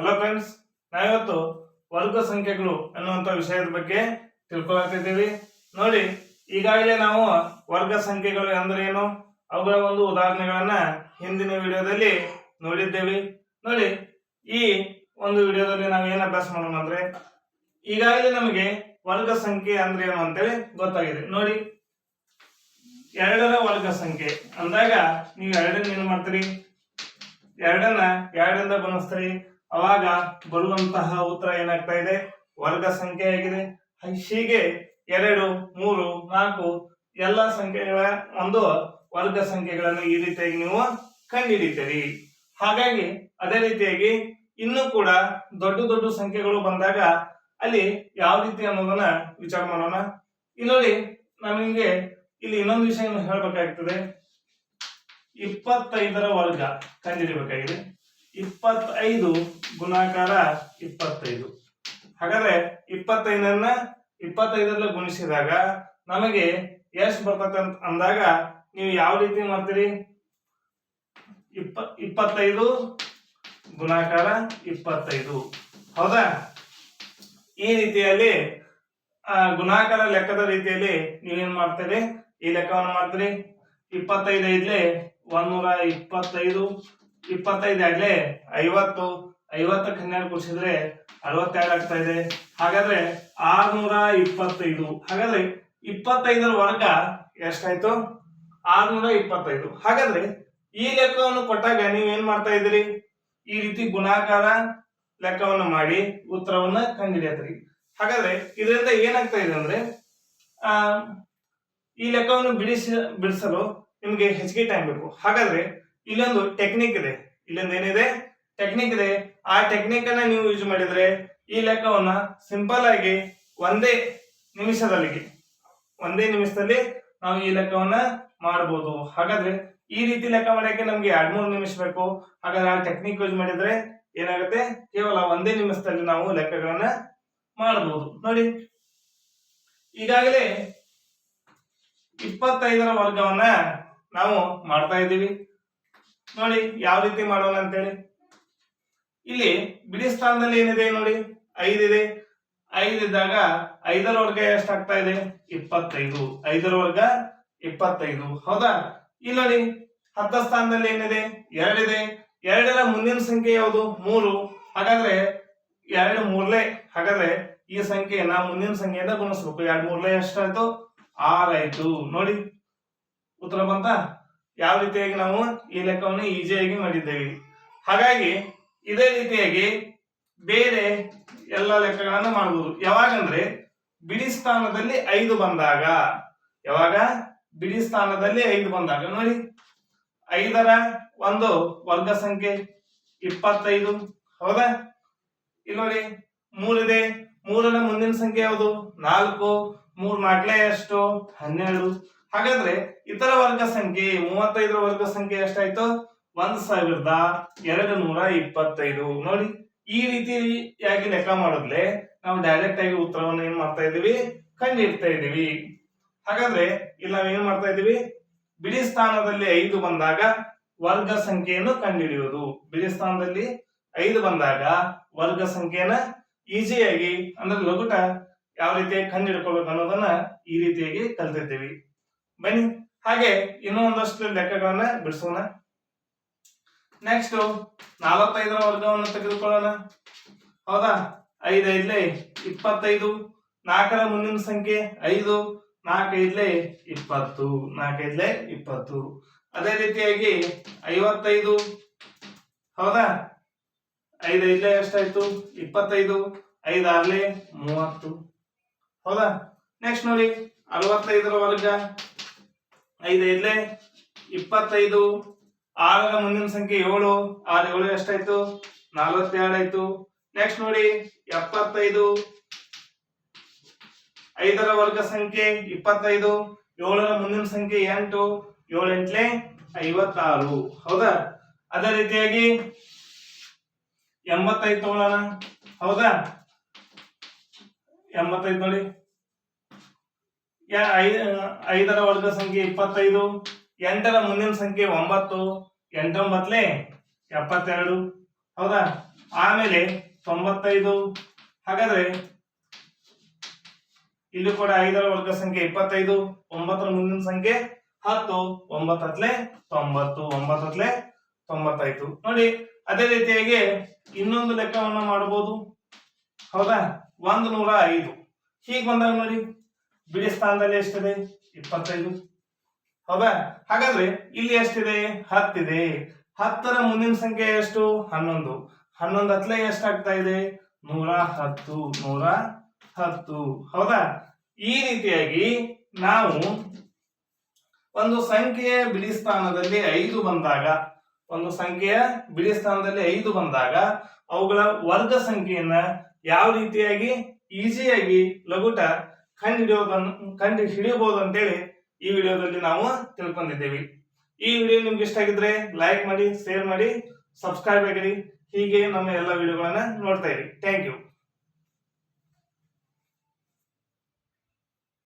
Hello friends ನಾವಿವತ್ತು ವರ್ಗ ಸಂಖ್ಯೆಗಳು ಅನ್ನುವಂಥ ವಿಷಯದ ಬಗ್ಗೆ ತಿಳ್ಕೊಳ್ತಿದ್ದೀವಿ. ನೋಡಿ, ಈಗಾಗಲೇ ನಾವು ವರ್ಗ ಸಂಖ್ಯೆಗಳು ಅಂದ್ರೆ ಏನು? ಅವುಗಳ ಒಂದು ಉದಾಹರಣೆಗಳನ್ನ ಹಿಂದಿನ ವಿಡಿಯೋದಲ್ಲಿ ನೋಡಿದ್ದೇವೆ. ನೋಡಿ, ಈ ಒಂದು ವಿಡಿಯೋದಲ್ಲಿ ನಾವು ಏನು ಅಭ್ಯಾಸ ಮಾಡೋಣ ಅಂದ್ರೆ, ಈಗಾಗಲೇ ನಮಗೆ ವರ್ಗ ಸಂಖ್ಯೆ ಅಂದ್ರೆ ಏನು ಅಂತೇಳಿ ಗೊತ್ತಾಗಿದೆ. ನೋಡಿ, ಎರಡರ ವರ್ಗ ಸಂಖ್ಯೆ ಅಂದಾಗ ನೀವು ಎರಡನ್ನ ಏನು ಮಾಡ್ತೀರಿ? ಎರಡನ್ನ ಎರಡರಿಂದ ಗುಣಿಸ್ತೀರಿ. ಅವಾಗ ಬರುವಂತಹ ಉತ್ತರ ಏನಾಗ್ತಾ ಇದೆ? ವರ್ಗ ಸಂಖ್ಯೆ ಆಗಿದೆ. ಹೀಗೆ ಎರಡು, ಮೂರು, ನಾಲ್ಕು, ಎಲ್ಲ ಸಂಖ್ಯೆಗಳ ಒಂದು ವರ್ಗ ಸಂಖ್ಯೆಗಳನ್ನು ಈ ರೀತಿಯಾಗಿ ನೀವು ಕಂಡುಹಿಡಿತೀರಿ ಹಾಗಾಗಿ ಅದೇ ರೀತಿಯಾಗಿ ಇನ್ನೂ ಕೂಡ ದೊಡ್ಡ ದೊಡ್ಡ ಸಂಖ್ಯೆಗಳು ಬಂದಾಗ ಅಲ್ಲಿ ಯಾವ ರೀತಿ ಅನ್ನೋದನ್ನ ವಿಚಾರ ಮಾಡೋಣ. ಇಲ್ಲಿ ನಮಗೆ ಇಲ್ಲಿ ಇನ್ನೊಂದು ವಿಷಯ ಹೇಳಬೇಕಾಗ್ತದೆ. ಇಪ್ಪತ್ತೈದರ ವರ್ಗ ಕಂಡುಹಿಡಿಬೇಕಾಗಿದೆ ಇಪ್ಪತ್ತೈದು ಗುಣಾಕಾರ ಇಪ್ಪತ್ತೈದು. ಹಾಗಾದ್ರೆ ಇಪ್ಪತ್ತೈದನ್ನ ಇಪ್ಪತ್ತೈದರಲ್ಲಿ ಗುಣಿಸಿದಾಗ ನಮಗೆ ಎಷ್ಟು ಬರ್ತದೆ ಅಂತ ಅಂದಾಗ ನೀವು ಯಾವ ರೀತಿ ಮಾಡ್ತೀರಿ? ಇಪ್ಪ, ಇಪ್ಪತ್ತೈದು ಗುಣಾಕಾರ ಇಪ್ಪತ್ತೈದು. ಹೌದಾ? ಈ ರೀತಿಯಲ್ಲಿ ಗುಣಾಕಾರ ಲೆಕ್ಕದ ರೀತಿಯಲ್ಲಿ ನೀವೇನ್ ಮಾಡ್ತೀರಿ? ಈ ಲೆಕ್ಕವನ್ನು ಮಾಡ್ತೀರಿ. ಇಪ್ಪತ್ತೈದು ಐದ್ಲೆ ನೂರ ಇಪ್ಪತ್ತೈದು ಇಪ್ಪತ್ತೈದು ಆಗ್ಲೆ, ಐವತ್ತು, ಐವತ್ತಕ್ಕೆ ಹನ್ನೆರಡು ಕೂಡಿಸಿದ್ರೆ ಅರವತ್ತೆರಡು ಆಗ್ತಾ ಇದೆ. ಹಾಗಾದ್ರೆ ಆರ್ನೂರ ಇಪ್ಪತ್ತೈದು. ಹಾಗಾದ್ರೆ ಇಪ್ಪತ್ತೈದರ ವರ್ಗ ಎಷ್ಟಾಯ್ತು? ಆರ್ನೂರ ಇಪ್ಪತ್ತೈದು. ಹಾಗಾದ್ರೆ ಈ ಲೆಕ್ಕವನ್ನು ಕೊಟ್ಟಾಗ ನೀವು ಏನ್ ಮಾಡ್ತಾ ಇದ್ದೀರಿ? ಈ ರೀತಿ ಗುಣಾಕಾರ ಲೆಕ್ಕವನ್ನು ಮಾಡಿ ಉತ್ತರವನ್ನ ಕಂಡಿಡಿಯತ್ರಿ ಹಾಗಾದ್ರೆ ಇದರಿಂದ ಏನಾಗ್ತಾ ಇದೆ ಅಂದ್ರೆ, ಆ, ಈ ಲೆಕ್ಕವನ್ನು ಬಿಡಿಸಿ, ಬಿಡಿಸಲು ನಿಮ್ಗೆ ಹೆಚ್ಚಿಗೆ ಟೈಮ್ ಬೇಕು. ಹಾಗಾದ್ರೆ ಇಲ್ಲೊಂದು ಟೆಕ್ನಿಕ್ ಇದೆ. ಇಲ್ಲೊಂದು ಏನಿದೆ? ಟೆಕ್ನಿಕ್ ಇದೆ. ಆ ಟೆಕ್ನಿಕ್ ಅನ್ನ ನೀವು ಯೂಸ್ ಮಾಡಿದ್ರೆ ಈ ಲೆಕ್ಕವನ್ನ ಸಿಂಪಲ್ ಆಗಿ ಒಂದೇ ನಿಮಿಷದಲ್ಲಿ ಒಂದೇ ನಿಮಿಷದಲ್ಲಿ ನಾವು ಈ ಲೆಕ್ಕವನ್ನ ಮಾಡಬಹುದು ಹಾಗಾದ್ರೆ ಈ ರೀತಿ ಲೆಕ್ಕ ಮಾಡಕ್ಕೆ ನಮ್ಗೆ ಎರಡ್ ಮೂರು ನಿಮಿಷ ಬೇಕು? ಹಾಗಾದ್ರೆ ಆ ಟೆಕ್ನಿಕ್ ಯೂಸ್ ಮಾಡಿದ್ರೆ ಏನಾಗುತ್ತೆ? ಕೇವಲ ಒಂದೇ ನಿಮಿಷದಲ್ಲಿ ನಾವು ಲೆಕ್ಕಗಳನ್ನ ಮಾಡಬಹುದು ನೋಡಿ, ಈಗಾಗಲೇ ಇಪ್ಪತ್ತೈದರ ವರ್ಗವನ್ನ ನಾವು ಮಾಡ್ತಾ ಇದ್ದೀವಿ. ನೋಡಿ, ಯಾವ ರೀತಿ ಮಾಡೋಣ ಅಂತೇಳಿ. ಇಲ್ಲಿ ಬಿಡಿ ಸ್ಥಾನದಲ್ಲಿ ಏನಿದೆ ನೋಡಿ? ಐದಿದೆ. ಐದಿದ್ದಾಗ ಐದರ ವರ್ಗ ಎಷ್ಟಾಗ್ತಾ ಇದೆ? ಇಪ್ಪತ್ತೈದು. ಐದರ ವರ್ಗ ಇಪ್ಪತ್ತೈದು. ಹೌದಾ? ಇಲ್ಲಿ ನೋಡಿ, ಹತ್ತ ಸ್ಥಾನದಲ್ಲಿ ಏನಿದೆ? ಎರಡಿದೆ. ಎರಡರ ಮುಂದಿನ ಸಂಖ್ಯೆ ಯಾವುದು? ಮೂರು. ಹಾಗಾದ್ರೆ ಎರಡು ಮೂರ್ಲೆ. ಹಾಗಾದ್ರೆ ಈ ಸಂಖ್ಯೆಯನ್ನ ಮುಂದಿನ ಸಂಖ್ಯೆಯಿಂದ ಗುಣಿಸ್ಬೇಕು. ಎರಡು ಮೂರ್ಲೆ ಎಷ್ಟಾಯ್ತು? ಆರಾಯ್ತು. ನೋಡಿ, ಉತ್ತರ ಬಂತ? ಯಾವ ರೀತಿಯಾಗಿ ನಾವು ಈ ಲೆಕ್ಕವನ್ನು ಈಜಿಯಾಗಿ ಮಾಡಿದ್ದೇವೆ? ಹಾಗಾಗಿ ಇದೇ ರೀತಿಯಾಗಿ ಬೇರೆ ಎಲ್ಲ ಲೆಕ್ಕಗಳನ್ನು ಮಾಡಬಹುದು ಯಾವಾಗಂದ್ರೆ ಬಿಡಿ ಸ್ಥಾನದಲ್ಲಿ ಐದು ಬಂದಾಗ, ಯಾವಾಗ? ಬಿಡಿ ಸ್ಥಾನದಲ್ಲಿ ಐದು ಬಂದಾಗ. ನೋಡಿ, ಐದರ ಒಂದು ವರ್ಗ ಸಂಖ್ಯೆ ಇಪ್ಪತ್ತೈದು. ಹೌದಾ? ಇಲ್ಲಿ ನೋಡಿ, ಮೂರಿದೆ. ಮೂರರ ಮುಂದಿನ ಸಂಖ್ಯೆ ಯಾವುದು? ನಾಲ್ಕು. ಮೂರ್ ನಾಲ್ಕಲೇ ಎಷ್ಟು ಹನ್ನೆರಡು. ಹಾಗಾದ್ರೆ ಇತರ ವರ್ಗ ಸಂಖ್ಯೆ ಮೂವತ್ತೈದರ ವರ್ಗ ಸಂಖ್ಯೆ ಎಷ್ಟಾಯ್ತು? ಒಂದ್ ಸಾವಿರದ ಎರಡು ನೂರ ಇಪ್ಪತ್ತೈದು. ನೋಡಿ, ಈ ರೀತಿಯಾಗಿ ಲೆಕ್ಕ ಮಾಡಿದ್ಲೆ? ನಾವು ಡೈರೆಕ್ಟ್ ಆಗಿ ಉತ್ತರವನ್ನು ಏನ್ ಮಾಡ್ತಾ ಇದೀವಿ ಕಂಡಿಡ್ತಾ ಇದೀವಿ ಹಾಗಾದ್ರೆ ಇಲ್ಲಿ ನಾವ್ ಏನ್ ಮಾಡ್ತಾ ಇದೀವಿ ಬಿಡಿ ಸ್ಥಾನದಲ್ಲಿ ಐದು ಬಂದಾಗ ವರ್ಗ ಸಂಖ್ಯೆಯನ್ನು ಕಂಡುಹಿಡಿಯುವುದು ಬಿಡಿ ಸ್ಥಾನದಲ್ಲಿ ಐದು ಬಂದಾಗ ವರ್ಗ ಸಂಖ್ಯೆನ ಈಸಿಯಾಗಿ ಅಂದ್ರೆ ಲಘುಟ ಯಾವ ರೀತಿಯಾಗಿ ಕಂಡುಹಿಡ್ಕೋಬೇಕು ಅನ್ನೋದನ್ನ ಈ ರೀತಿಯಾಗಿ ಕಲ್ತಿದ್ದೀವಿ. ಬನ್ನಿ. ಹಾಗೆ ಇನ್ನೂ ಒಂದಷ್ಟು ಲೆಕ್ಕಗಳನ್ನ ಬಿಡಿಸೋಣ. ನೆಕ್ಸ್ಟ್ ನಾಲ್ಕೈದರ ವರ್ಗವನ್ನು ತೆಗೆದುಕೊಳ್ಳೋಣ. ಹೌದಾ? ಐದು ಐದ್ಲೆ ಇಪ್ಪತ್ತೈದು, ನಾಲ್ಕರ ಮುಂದಿನ ಸಂಖ್ಯೆ ಐದು, ನಾಲ್ಕೈದ್ಲೆ ಇಪ್ಪತ್ತು ನಾಲ್ಕೈದ್ಲೆ ಇಪ್ಪತ್ತು. ಅದೇ ರೀತಿಯಾಗಿ ಐವತ್ತೈದು, ಹೌದಾ? ಐದು ಐದ್ಲೆ ಎಷ್ಟಾಯ್ತು? ಇಪ್ಪತ್ತೈದು, ಐದಾರ್ಲೆ ಮೂವತ್ತು. ಹೌದಾ? ನೆಕ್ಸ್ಟ್ ನೋಡಿ, ಅರವತ್ತೈದರ ವರ್ಗ. ಐದು ಐದ್ಲೆ ಇಪ್ಪತ್ತೈದು. ಆರರ ಮುಂದಿನ ಸಂಖ್ಯೆ ಏಳು. ಆರು, ಏಳು ಎಷ್ಟಾಯ್ತು? ನಲವತ್ತೆರಡು ಆಯ್ತು. ನೆಕ್ಸ್ಟ್ ನೋಡಿ, ಎಪ್ಪತ್ತೈದು. ಐದರ ವರ್ಗ ಸಂಖ್ಯೆ ಇಪ್ಪತ್ತೈದು. ಏಳರ ಮುಂದಿನ ಸಂಖ್ಯೆ ಎಂಟು. ಏಳು ಎಂಟ್ಲೆ ಐವತ್ತಾರು. ಹೌದಾ? ಅದೇ ರೀತಿಯಾಗಿ ಎಂಬತ್ತೈದು ತಗೊಳ್ಳೋಣ ಹೌದಾ? ಎಂಬತ್ತೈದು ನೋಡಿ. ಯಾ- ಐದರ ವರ್ಗ ಸಂಖ್ಯೆ ಇಪ್ಪತ್ತೈದು, ಎಂಟರ ಮುಂದಿನ ಸಂಖ್ಯೆ ಒಂಬತ್ತು ಎಂಟೊಂಬತ್ಲೆ ಎಪ್ಪತ್ತೆರಡು. ಹೌದಾ? ಆಮೇಲೆ ತೊಂಬತ್ತೈದು. ಹಾಗಾದ್ರೆ ಇಲ್ಲಿ ಕೂಡ ಐದರ ವರ್ಗ ಸಂಖ್ಯೆ ಇಪ್ಪತ್ತೈದು, ಒಂಬತ್ತರ ಮುಂದಿನ ಸಂಖ್ಯೆ ಹತ್ತು, ಒಂಬತ್ತತ್ಲೆ ತೊಂಬತ್ತು, ಒಂಬತ್ತತ್ಲೆ ತೊಂಬತ್ತಾಯ್ತು ನೋಡಿ, ಅದೇ ರೀತಿಯಾಗಿ ಇನ್ನೊಂದು ಲೆಕ್ಕವನ್ನ ಮಾಡಬಹುದು ಹೌದಾ? ಒಂದು ನೂರ ಐದು. ಹೀಗೆ ಬಂದಾಗ ನೋಡಿ ಬಿಡಿ ಸ್ಥಾನದಲ್ಲಿ ಎಷ್ಟಿದೆ? ಇಪ್ಪತ್ತೈದು. ಹೌದಾ? ಹಾಗಾದ್ರೆ ಇಲ್ಲಿ ಎಷ್ಟಿದೆ? ಹತ್ತಿದೆ. ಹತ್ತರ ಮುಂದಿನ ಸಂಖ್ಯೆ ಎಷ್ಟು? ಹನ್ನೊಂದು. ಹನ್ನೊಂದು ಹತ್ಲೆ ಎಷ್ಟಾಗ್ತಾ ಇದೆ? ನೂರ ಹತ್ತು. ನೂರ ಹತ್ತು. ಹೌದಾ? ಈ ರೀತಿಯಾಗಿ ನಾವು ಒಂದು ಸಂಖ್ಯೆಯ ಬಿಡಿ ಸ್ಥಾನದಲ್ಲಿ ಐದು ಬಂದಾಗ, ಒಂದು ಸಂಖ್ಯೆಯ ಬಿಡಿ ಸ್ಥಾನದಲ್ಲಿ ಐದು ಬಂದಾಗ, ಅವುಗಳ ವರ್ಗ ಸಂಖ್ಯೆಯನ್ನ ಯಾವ ರೀತಿಯಾಗಿ ಈಸಿಯಾಗಿ ಲಘುಟ ಕಂಡು ಹಿಡಿಯೋದನ್ನು ಕಂಡು ಹಿಡಿಯಬಹುದು ಅಂತೇಳಿ ಈ ವಿಡಿಯೋದಲ್ಲಿ ನಾವು ತಿಳ್ಕೊಂಡಿದ್ದೇವೆ. ಈ ವಿಡಿಯೋ ನಿಮ್ಗೆ ಇಷ್ಟ ಆಗಿದ್ರೆ ಲೈಕ್ ಮಾಡಿ ಶೇರ್ ಮಾಡಿ ಸಬ್ಸ್ಕ್ರೈಬ್ ಆಗಿರಿ. ಹೀಗೆ ನಮ್ಮ ಎಲ್ಲ ವಿಡಿಯೋಗಳನ್ನ ನೋಡ್ತಾ ಇರಿ. Thank you